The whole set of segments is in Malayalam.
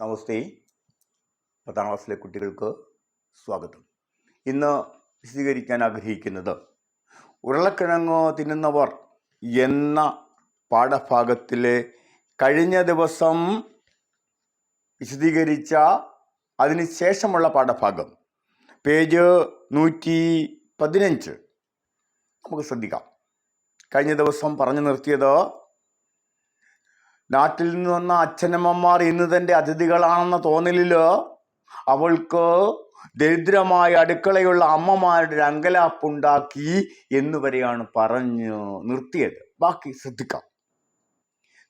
നമസ്തേ. പത്താം ക്ലാസ്സിലെ കുട്ടികൾക്ക് സ്വാഗതം. ഇന്ന് വിശദീകരിക്കാൻ ആഗ്രഹിക്കുന്നത് ഉരുളക്കിഴങ്ങ് തിന്നുന്നവർ എന്ന പാഠഭാഗത്തിലെ കഴിഞ്ഞ ദിവസം വിശദീകരിച്ച അതിന് ശേഷമുള്ള പാഠഭാഗം. പേജ് നൂറ്റി പതിനഞ്ച്. നമുക്ക് ശ്രദ്ധിക്കാം. കഴിഞ്ഞ ദിവസം പറഞ്ഞു നിർത്തിയത് നാട്ടിൽ നിന്ന് വന്ന അച്ഛനമ്മമാർ ഇന്ന് തന്റെ അതിഥികളാണെന്ന തോന്നലിലോ? അവൾക്ക് ദരിദ്രമായ അടുക്കളയുള്ള അമ്മമാരുടെ അങ്കലാപ്പുണ്ടാക്കി എന്നുവരെയാണ് പറഞ്ഞു നിർത്തിയത്. ബാക്കി ശ്രദ്ധിക്കാം.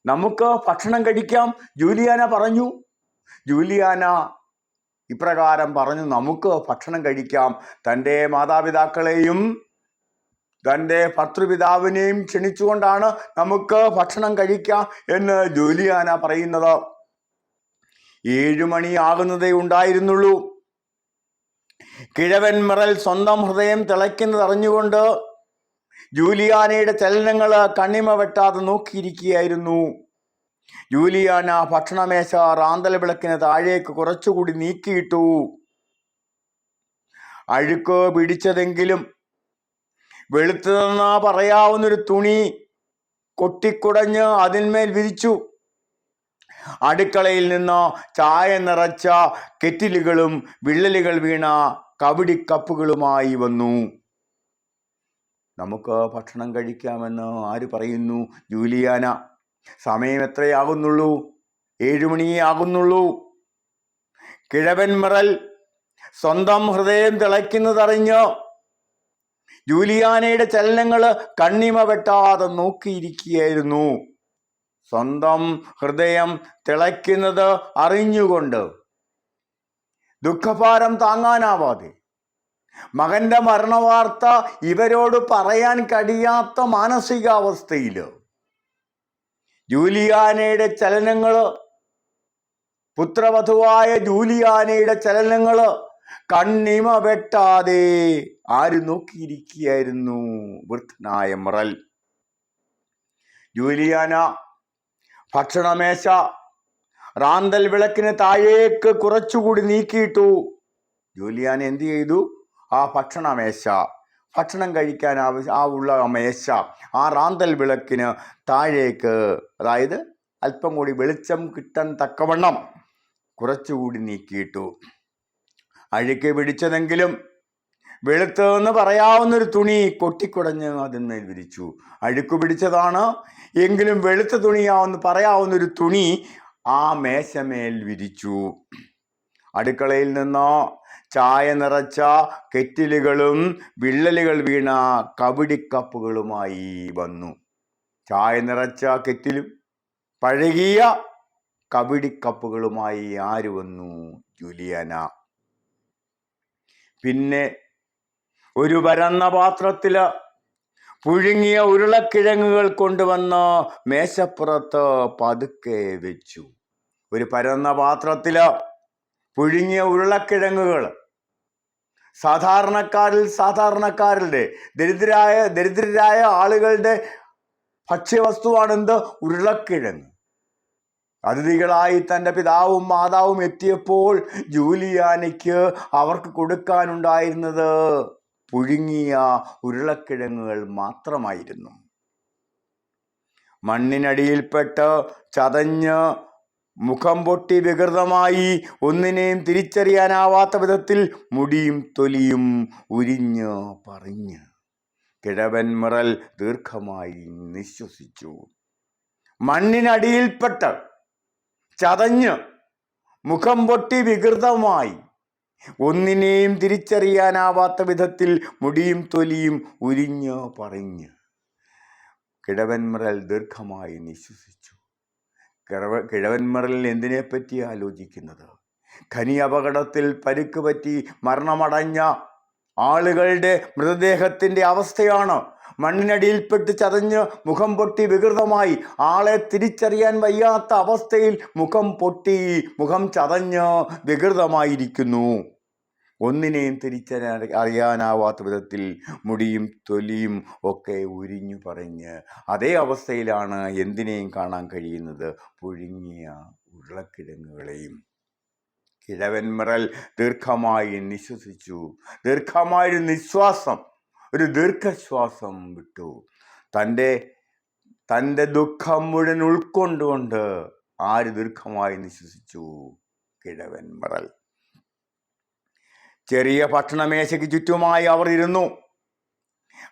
നമുക്ക് ഭക്ഷണം കഴിക്കാം ജൂലിയാന പറഞ്ഞു. ജൂലിയാന ഇപ്രകാരം പറഞ്ഞു നമുക്ക് ഭക്ഷണം കഴിക്കാം. തന്റെ മാതാപിതാക്കളെയും തന്റെ ഭർത്തൃപിതാവിനെയും ക്ഷണിച്ചുകൊണ്ടാണ് നമുക്ക് ഭക്ഷണം കഴിക്കാം എന്ന് ജൂലിയാന പറയുന്നത്. ഏഴു മണിയാകുന്നതേ ഉണ്ടായിരുന്നുള്ളൂ. കിഴവൻ മിറൽ സ്വന്തം ഹൃദയം തിളയ്ക്കുന്നത് അറിഞ്ഞുകൊണ്ട് ജൂലിയാനയുടെ ചലനങ്ങൾ കണ്ണിമ വെട്ടാതെ നോക്കിയിരിക്കുകയായിരുന്നു. ജൂലിയാന ഭക്ഷണമേശ റാന്തൽ വിളക്കിന് താഴേക്ക് കുറച്ചുകൂടി നീക്കിയിട്ടു. അഴുക്ക് പിടിച്ചതെങ്കിലും വെളുത്തതെന്നാ പറയാവുന്നൊരു തുണി കൊട്ടിക്കുടഞ്ഞ് അതിന്മേൽ വിരിച്ചു. അടുക്കളയിൽ നിന്ന് ചായ നിറച്ച കെറ്റിലുകളും വിള്ളലുകൾ വീണ കവിടിക്കപ്പുകളുമായി വന്നു. നമുക്ക് ഭക്ഷണം കഴിക്കാമെന്ന് ആര് പറയുന്നു ജൂലിയാന? സമയം എത്രയാകുന്നുള്ളൂ? ഏഴുമണിയേ ആകുന്നുള്ളൂ. കിഴവൻ മിറൽ സ്വന്തം ഹൃദയം തിളയ്ക്കുന്നതറിഞ്ഞ് ജൂലിയാനയുടെ ചലനങ്ങൾ കണ്ണിമ വെട്ടാതെ നോക്കിയിരിക്കുകയായിരുന്നു. സ്വന്തം ഹൃദയം തിളയ്ക്കുന്നത് അറിഞ്ഞുകൊണ്ട്. ദുഃഖഭാരം താങ്ങാനാവാതെ. മകന്റെ മരണവാർത്ത ഇവരോട് പറയാൻ കഴിയാത്ത മാനസികാവസ്ഥയിൽ ജൂലിയാനയുടെ ചലനങ്ങൾ പുത്രവധുവായ ജൂലിയാനയുടെ ചലനങ്ങൾ കണ്ണിമ വെട്ടാതെ ആര് നോക്കിയിരിക്കുകയായിരുന്നു? വൃദ്ധനായ മറൽ. ജൂലിയാന ഭക്ഷണമേശ റാന്തൽ വിളക്കിന് താഴേക്ക് കുറച്ചുകൂടി നീക്കിയിട്ടു. ജൂലിയാന എന്ത് ചെയ്തു? ആ ഭക്ഷണമേശ ഭക്ഷണം കഴിക്കാൻ ആവശ്യ ആ ഉള്ള മേശ ആ റാന്തൽ വിളക്കിന് താഴേക്ക് അതായത് അല്പം കൂടി വെളിച്ചം കിട്ടാൻ തക്കവണ്ണം കുറച്ചുകൂടി നീക്കിയിട്ടു. അഴുക്ക് പിടിച്ചതെങ്കിലും വെളുത്തതെന്ന് പറയാവുന്നൊരു തുണി കൊട്ടിക്കുടഞ്ഞ് അതിന്മേൽ വിരിച്ചു. അഴുക്ക് പിടിച്ചതാണ് എങ്കിലും വെളുത്ത തുണിയാവുന്ന പറയാവുന്നൊരു തുണി ആ മേശമേൽ വിരിച്ചു. അടുക്കളയിൽ നിന്നോ ചായ നിറച്ച കെറ്റിലുകളും വിള്ളലുകൾ വീണ കബഡിക്കപ്പുകളുമായി വന്നു. ചായ നിറച്ച കെറ്റിലും പഴകിയ കബഡിക്കപ്പുകളുമായി ആര് വന്നു ജൂലിയാന? പിന്നെ ഒരു പരന്ന പാത്രത്തിൽ പുഴുങ്ങിയ ഉരുളക്കിഴങ്ങുകൾ കൊണ്ടുവന്ന് മേശപ്പുറത്ത് പതുക്കെ വെച്ചു. ഒരു പരന്ന പാത്രത്തിൽ പുഴുങ്ങിയ ഉരുളക്കിഴങ്ങുകൾ. സാധാരണക്കാരിൽ സാധാരണക്കാരുടെ ദരിദ്രരായ ദരിദ്രരായ ആളുകളുടെ ഭക്ഷ്യവസ്തുവാണെന്ത്? ഉരുളക്കിഴങ്ങ്. അതിഥികളായി തന്റെ പിതാവും മാതാവും എത്തിയപ്പോൾ ജൂലിയാനയ്ക്ക് അവർക്ക് കൊടുക്കാനുണ്ടായിരുന്നത് പുഴുങ്ങിയ ഉരുളക്കിഴങ്ങുകൾ മാത്രമായിരുന്നു. മണ്ണിനടിയിൽപ്പെട്ട് ചതഞ്ഞ് മുഖം പൊട്ടി വികൃതമായി ഒന്നിനെയും തിരിച്ചറിയാനാവാത്ത വിധത്തിൽ മുടിയും തൊലിയും ഉരിഞ്ഞ് പറഞ്ഞ് കിഴവൻ മിറൽ ദീർഘമായി നിശ്വസിച്ചു. മണ്ണിനടിയിൽപ്പെട്ട് ചതഞ്ഞ് മുഖം പൊട്ടി വികൃതമായി. ഒന്നിനെയും തിരിച്ചറിയാനാവാത്ത വിധത്തിൽ മുടിയും തൊലിയും ഉരിഞ്ഞ് പറഞ്ഞ്. കിഴവൻമറൽ ദീർഘമായി നിശ്വസിച്ചു. കിഴവ കിഴവന്മറൽ എന്തിനെപ്പറ്റി ആലോചിക്കുന്നത്? ഖനി അപകടത്തിൽ പരുക്ക് പറ്റി മരണമടഞ്ഞ ആളുകളുടെ മൃതദേഹത്തിന്റെ അവസ്ഥയാണ് മണ്ണിനടിയിൽപ്പെട്ട് ചതഞ്ഞ് മുഖം പൊട്ടി വികൃതമായി. ആളെ തിരിച്ചറിയാൻ വയ്യാത്ത അവസ്ഥയിൽ മുഖം പൊട്ടി മുഖം ചതഞ്ഞ് വികൃതമായിരിക്കുന്നു. ഒന്നിനെയും തിരിച്ചറിയാൻ അറിയാനാവാത്ത വിധത്തിൽ മുടിയും തൊലിയും ഒക്കെ ഉരിഞ്ഞു പറഞ്ഞ് അതേ അവസ്ഥയിലാണ് എന്തിനേയും കാണാൻ കഴിയുന്നത്? പുഴുങ്ങിയ ഉരുളക്കിഴങ്ങുകളെയും. കിഴവൻമിറൽ ദീർഘമായി നിശ്വസിച്ചു. ദീർഘമായൊരു നിശ്വാസം. ഒരു ദീർഘശ്വാസം വിട്ടു. തന്റെ തന്റെ ദുഃഖം മുഴുവൻ ഉൾക്കൊണ്ടുകൊണ്ട് ആര് ദീർഘമായി നിശ്വസിച്ചു? കിഴവൻ മറൽ. ചെറിയ ഭക്ഷണമേശയ്ക്ക് ചുറ്റുമായി അവർ ഇരുന്നു.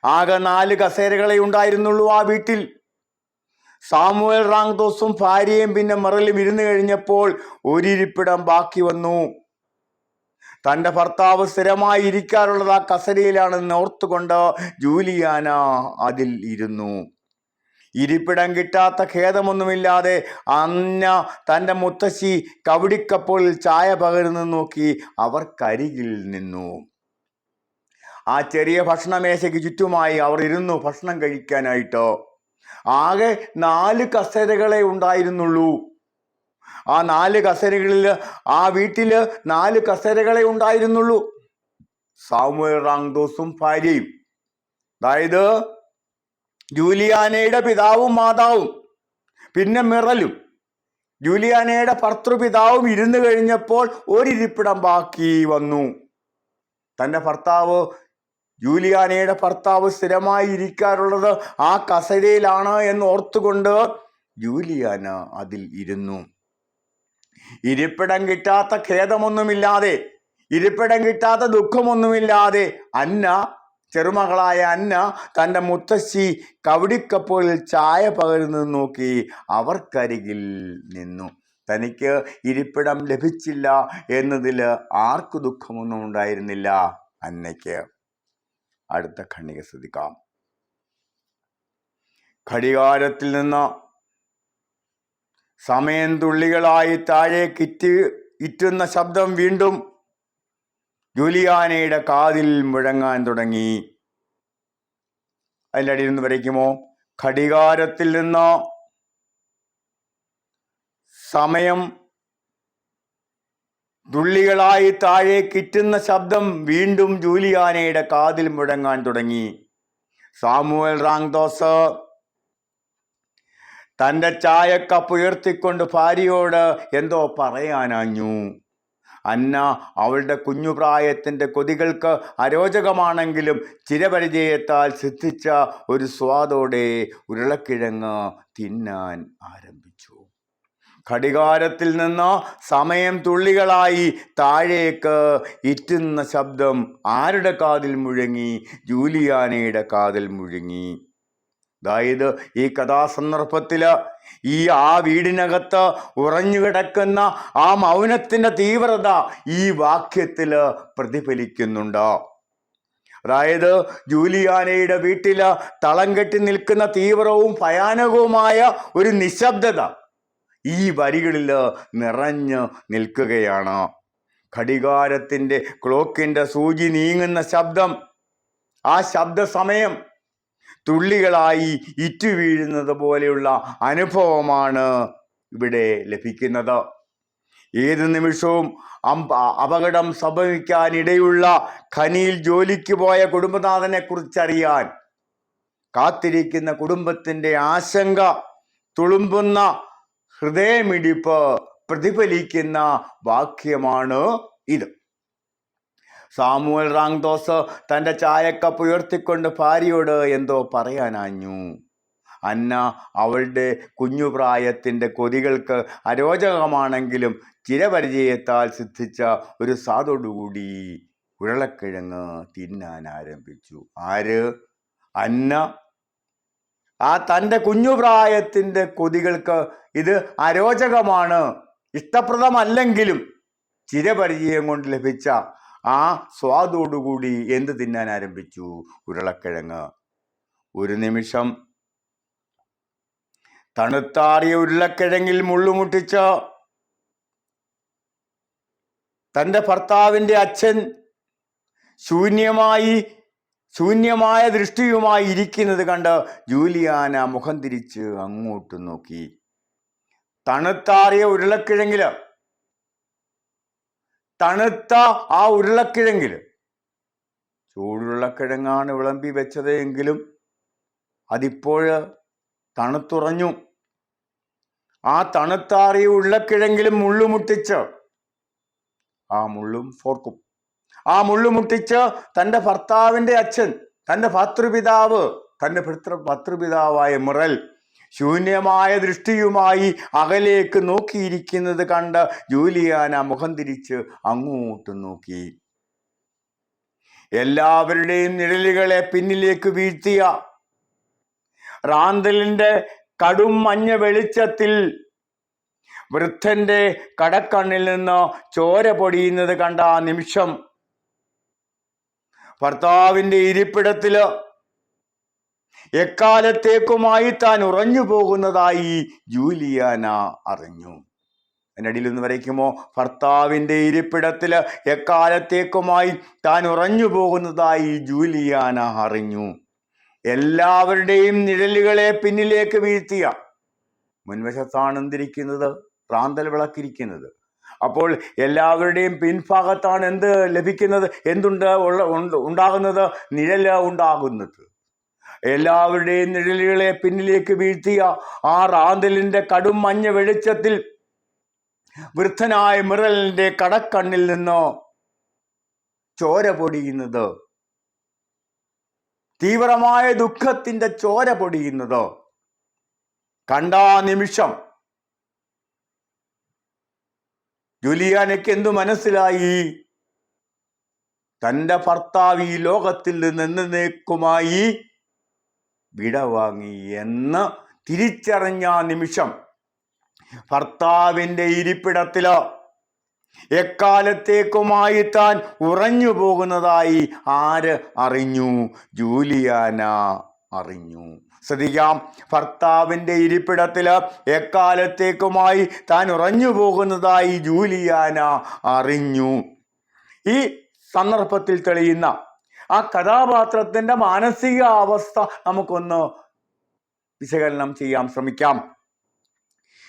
ആകെ നാല് കസേരകളെ ഉണ്ടായിരുന്നുള്ളൂ ആ വീട്ടിൽ. സാമുവൽ റാങ്തോസും ഭാര്യയും പിന്നെ മറലും ഇരുന്നു കഴിഞ്ഞപ്പോൾ ഒരിരിപ്പിടം ബാക്കി വന്നു. തന്റെ ഭർത്താവ് സ്ഥിരമായി ഇരിക്കാറുള്ളത് ആ കസരയിലാണെന്ന് ഓർത്തുകൊണ്ട് ജൂലിയാന അതിൽ ഇരുന്നു. ഇരിപ്പിടം കിട്ടാത്ത ഖേദമൊന്നുമില്ലാതെ അന്ന തന്റെ മുത്തശ്ശി കവടിക്കപ്പോൾ ചായ പകരുന്നു നോക്കി അവർക്കരികിൽ നിന്നു. ആ ചെറിയ ഭക്ഷണമേശയ്ക്ക് ചുറ്റുമായി അവർ ഇരുന്നു ഭക്ഷണം കഴിക്കാനായിട്ട്. ആകെ നാല് കസേരകളെ ഉണ്ടായിരുന്നുള്ളൂ. ആ നാല് കസേരകളിൽ ആ വീട്ടിൽ നാല് കസേരകളെ ഉണ്ടായിരുന്നുള്ളൂ. സാമുവൽ റാങ്ദോസും ഭാര്യയും. അതായത് ജൂലിയാനയുടെ പിതാവും മാതാവും പിന്നെ മിറലും. ജൂലിയാനയുടെ ഭർത്തൃപിതാവും ഇരുന്ന് കഴിഞ്ഞപ്പോൾ ഒരിരിപ്പിടം ബാക്കി വന്നു. തന്റെ ഭർത്താവ് ജൂലിയാനയുടെ ഭർത്താവ് സ്ഥിരമായി ഇരിക്കാറുള്ളത് ആ കസരയിലാണ് എന്ന് ഓർത്തുകൊണ്ട് ജൂലിയാന അതിൽ ഇരുന്നു. ഇരിപ്പിടം കിട്ടാത്ത ഖേദമൊന്നുമില്ലാതെ ഇരിപ്പിടം കിട്ടാത്ത ദുഃഖമൊന്നുമില്ലാതെ അന്ന ചെറുമകളായ അന്ന തന്റെ മുത്തശ്ശി കവടിക്കപ്പോളിൽ ചായ പകരുന്നത് നോക്കി അവർക്കരികിൽ നിന്നു. തനിക്ക് ഇരിപ്പിടം ലഭിച്ചില്ല എന്നതിൽ ആർക്കു ദുഃഖമൊന്നും ഉണ്ടായിരുന്നില്ല അന്നയ്ക്ക്. അടുത്ത ഖണ്ണിക ശ്രദ്ധിക്കാം. ഘടികാരത്തിൽ നിന്ന് സമയം തുള്ളികളായി താഴേക്ക് ഇറ്റ് ഇറ്റുന്ന ശബ്ദം വീണ്ടും ജൂലിയാനയുടെ കാതിൽ മുഴങ്ങാൻ തുടങ്ങി. അതിന്റെ അടിയിൽ നിന്ന് വരയ്ക്കുമോ? ഘടികാരത്തിൽ നിന്ന് സമയം തുള്ളികളായി താഴെ കിറ്റുന്ന ശബ്ദം വീണ്ടും ജൂലിയാനയുടെ കാതിൽ മുഴങ്ങാൻ തുടങ്ങി. സാമുവൽ റാങ്ദോസ് തന്റെ ചായക്കപ്പ് ഉയർത്തിക്കൊണ്ട് ഭാര്യയോട് എന്തോ പറയാനാഞ്ഞു. അന്ന അവളുടെ കുഞ്ഞുപ്രായത്തിന്റെ കൊതികൾക്ക് അരോചകമാണെങ്കിലും ചിരപരിചയത്താൽ സിദ്ധിച്ച ഒരു സ്വാദോടെ ഉരുളക്കിഴങ്ങ് തിന്നാൻ ആരംഭിച്ചു. ഘടികാരത്തിൽ നിന്ന് സമയം തുള്ളികളായി താഴേക്ക് ഇറ്റുന്ന ശബ്ദം ആരുടെ കാതിൽ മുഴങ്ങി ജൂലിയാനയുടെ കാതിൽ മുഴങ്ങി. അതായത് ഈ കഥാസന്ദർഭത്തിൽ ഈ ആ വീടിനകത്ത് ഉറഞ്ഞു കിടക്കുന്ന ആ മൗനത്തിന്റെ തീവ്രത ഈ വാക്യത്തിൽ പ്രതിഫലിക്കുന്നുണ്ട്. അതായത് ജൂലിയാനയുടെ വീട്ടിൽ തളം കെട്ടി നിൽക്കുന്ന തീവ്രവും ഭയാനകവുമായ ഒരു നിശബ്ദത ഈ വരികളിൽ നിറഞ്ഞു നിൽക്കുകയാണ്. ഘടികാരത്തിന്റെ ക്ലോക്കിന്റെ സൂചി നീങ്ങുന്ന ശബ്ദം ആ ശബ്ദ സമയം തുള്ളികളായി ഇറ്റു വീഴുന്നത് പോലെയുള്ള അനുഭവമാണ് ഇവിടെ ലഭിക്കുന്നത്. ഏത് നിമിഷവും അപകടം സംഭവിക്കാനിടയുള്ള ഖനിയിൽ ജോലിക്ക് പോയ കുടുംബനാഥനെ കുറിച്ചറിയാൻ കാത്തിരിക്കുന്ന കുടുംബത്തിന്റെ ആശങ്ക തുളുമ്പുന്ന ഹൃദയമിടിപ്പ് പ്രതിഫലിക്കുന്ന വാക്യമാണ് ഇത്. സാമുവൽ റാങ്ദോസ് തന്റെ ചായക്കപ്പ് ഉയർത്തിക്കൊണ്ട് ഭാര്യയോട് എന്തോ പറയാനാഞ്ഞു. അന്ന അവളുടെ കുഞ്ഞുപ്രായത്തിന്റെ കൊതികൾക്ക് അരോചകമാണെങ്കിലും ചിരപരിചയത്താൽ സിദ്ധിച്ച ഒരു സാധോടുകൂടി ഉരുളക്കിഴങ്ങ് തിന്നാൻ ആരംഭിച്ചു. ആര്? അന്ന. ആ തന്റെ കുഞ്ഞുപ്രായത്തിന്റെ കൊതികൾക്ക് ഇത് അരോചകമാണ് ഇഷ്ടപ്രദമല്ലെങ്കിലും ചിരപരിചയം കൊണ്ട് ലഭിച്ച ആ സ്വാദോടുകൂടി എന്ത് തിന്നാൻ ആരംഭിച്ചു? ഉരുളക്കിഴങ്ങ്. ഒരു നിമിഷം. തണുത്താറിയ ഉരുളക്കിഴങ്ങിൽ മുള്ളുമുട്ടിച്ച് തന്റെ ഭർത്താവിന്റെ അച്ഛൻ ശൂന്യമായി ശൂന്യമായ ദൃഷ്ടിയുമായി ഇരിക്കുന്നത് കണ്ട് ജൂലിയാന മുഖം തിരിച്ച് അങ്ങോട്ട് നോക്കി. തണുത്താറിയ ഉരുളക്കിഴങ്ങിൽ തണുത്ത ആ ഉരുളക്കിഴങ്ങിൽ ചൂടുരുളക്കിഴങ്ങാണ് വിളമ്പി വെച്ചത് എങ്കിലും അതിപ്പോൾ തണുത്തുറഞ്ഞു. ആ തണുത്താറിയ ഉരുളക്കിഴങ്ങിലും മുള്ളുമുട്ടിച്ച് ആ മുള്ളും ഫോർക്കും. ആ മുള്ളു മുട്ടിച്ച് തന്റെ ഭർത്താവിന്റെ അച്ഛൻ തന്റെ ഭർത്തൃപിതാവ് തന്റെ ഭർത്തൃ ഭർത്തൃപിതാവായ മുറൽ ശൂന്യമായ ദൃഷ്ടിയുമായി അകലേക്ക് നോക്കിയിരിക്കുന്നത് കണ്ട് ജൂലിയാന മുഖം തിരിച്ച് അങ്ങോട്ട് നോക്കി. എല്ലാവരുടെയും നിഴലുകളെ പിന്നിലേക്ക് വീഴ്ത്തിയ റാന്തലിന്റെ കടും മഞ്ഞ വെളിച്ചത്തിൽ വൃദ്ധന്റെ കടക്കണ്ണിൽ നിന്ന് ചോര പൊടിയുന്നത് കണ്ട ആ നിമിഷം ഭർത്താവിന്റെ ഇരിപ്പിടത്തിൽ എക്കാലത്തേക്കുമായി താൻ ഉറഞ്ഞു പോകുന്നതായി ജൂലിയാന അറിഞ്ഞു. എന്നടിയിൽ നിന്ന് വരയ്ക്കുമോ? ഭർത്താവിന്റെ ഇരിപ്പിടത്തിൽ എക്കാലത്തേക്കുമായി താൻ ഉറഞ്ഞു പോകുന്നതായി ജൂലിയാന അറിഞ്ഞു. എല്ലാവരുടെയും നിഴലുകളെ പിന്നിലേക്ക് വീഴ്ത്തിയ. മുൻവശത്താണ് എന്തിരിക്കുന്നത്? റാന്തൽ വിളക്കിരിക്കുന്നത്. അപ്പോൾ എല്ലാവരുടെയും പിൻഭാഗത്താണ് എന്ത് ലഭിക്കുന്നത്? എന്തുണ്ട് ഉള്ള ഉണ്ട് ഉണ്ടാകുന്നത്? നിഴൽ ഉണ്ടാകുന്നത്. എല്ലാവരുടെയും നിഴലുകളെ പിന്നിലേക്ക് വീഴ്ത്തിയ ആ റാന്തലിന്റെ കടും മഞ്ഞ വെളിച്ചത്തിൽ വൃദ്ധനായ മിറലിന്റെ കടക്കണ്ണിൽ നിന്നോ ചോര പൊടിയുന്നത്? തീവ്രമായ ദുഃഖത്തിന്റെ ചോര പൊടിയുന്നത്? കണ്ടാ നിമിഷം. ജുലിയാനയ്ക്ക് എന്തു മനസ്സിലായി? തന്റെ ഭർത്താവ് ഈ ലോകത്തിൽ നിന്ന് എന്നേക്കുമായി വിടവാങ്ങി എന്ന് തിരിച്ചറിഞ്ഞ നിമിഷം ഭർത്താവിന്റെ ഇരിപ്പിടത്തിലോ എക്കാലത്തേക്കുമായി താൻ ഉറഞ്ഞു പോകുന്നതായി ആര് അറിഞ്ഞു? ജൂലിയാന അറിഞ്ഞു. ശ്രദ്ധിക്കാം. ഭർത്താവിന്റെ ഇരിപ്പിടത്തിൽ എക്കാലത്തേക്കുമായി താൻ ഉറഞ്ഞു പോകുന്നതായി ജൂലിയാന അറിഞ്ഞു. ഈ സന്ദർഭത്തിൽ തെളിയുന്ന ആ കഥാപാത്രത്തിന്റെ മാനസികാവസ്ഥ നമുക്കൊന്ന് വിശകലനം ചെയ്യാൻ ശ്രമിക്കാം.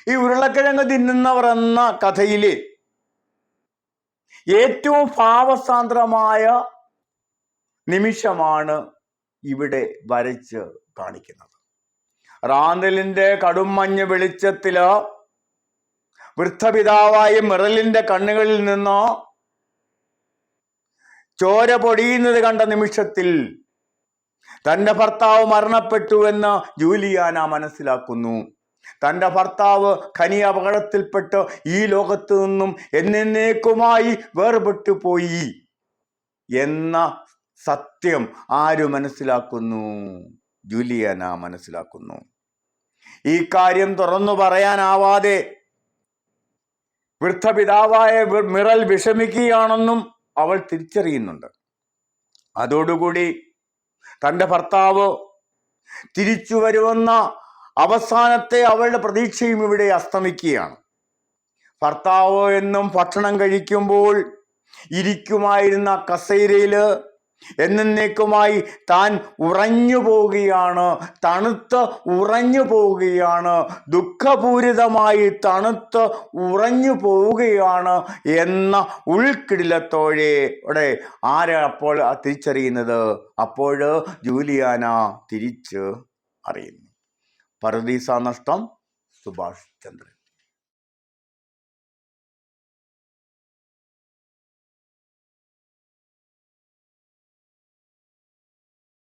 ഈ ഉരുളക്കിഴങ്ങ് തിന്നുന്നവർ എന്ന കഥയിലെ ഏറ്റവും ഭാവസാന്ദ്രമായ നിമിഷമാണ് ഇവിടെ വരച്ച് കാണിക്കുന്നത്. റാന്തലിന്റെ കടും മഞ്ഞ് വെളിച്ചത്തിൽ വൃദ്ധപിതാവായ മിറലിന്റെ കണ്ണുകളിൽ നിന്നോ ചോര പൊടിയുന്നത് കണ്ട നിമിഷത്തിൽ തന്റെ ഭർത്താവ് മരണപ്പെട്ടു എന്ന് ജൂലിയാന മനസ്സിലാക്കുന്നു. തന്റെ ഭർത്താവ് ഖനി അപകടത്തിൽപ്പെട്ട് ഈ ലോകത്ത് നിന്നും എന്നേക്കുമായി വേർപെട്ടു പോയി എന്ന സത്യം ആര് മനസ്സിലാക്കുന്നു? ജൂലിയാന മനസ്സിലാക്കുന്നു. ഈ കാര്യം തുറന്നു പറയാനാവാതെ വൃദ്ധപിതാവായ മിറൽ വിഷമിക്കുകയാണെന്നും അവൾ തിരിച്ചറിയുന്നുണ്ട്. അതോടുകൂടി തന്റെ ഭർത്താവ് തിരിച്ചു വരുമെന്ന അവസാനത്തെ അവളുടെ പ്രതീക്ഷയും ഇവിടെ അസ്തമിക്കുകയാണ്. ഭർത്താവ് എന്നും ഭക്ഷണം കഴിക്കുമ്പോൾ ഇരിക്കുമായിരുന്ന കസേരയിൽ എന്നേക്കുമായി താൻ ഉറഞ്ഞു പോവുകയാണ് തണുത്ത് ഉറഞ്ഞു പോവുകയാണ് ദുഃഖപൂരിതമായി തണുത്ത് ഉറഞ്ഞു പോവുകയാണ് എന്ന ഉൾക്കിടിലത്തോടെ ആരാ അപ്പോൾ തിരിച്ചറിയുന്നത്? അപ്പോൾ ജൂലിയാന തിരിച്ച് അറിയുന്നു. പരദീസ നഷ്ടം സുഭാഷ് ചന്ദ്രൻ.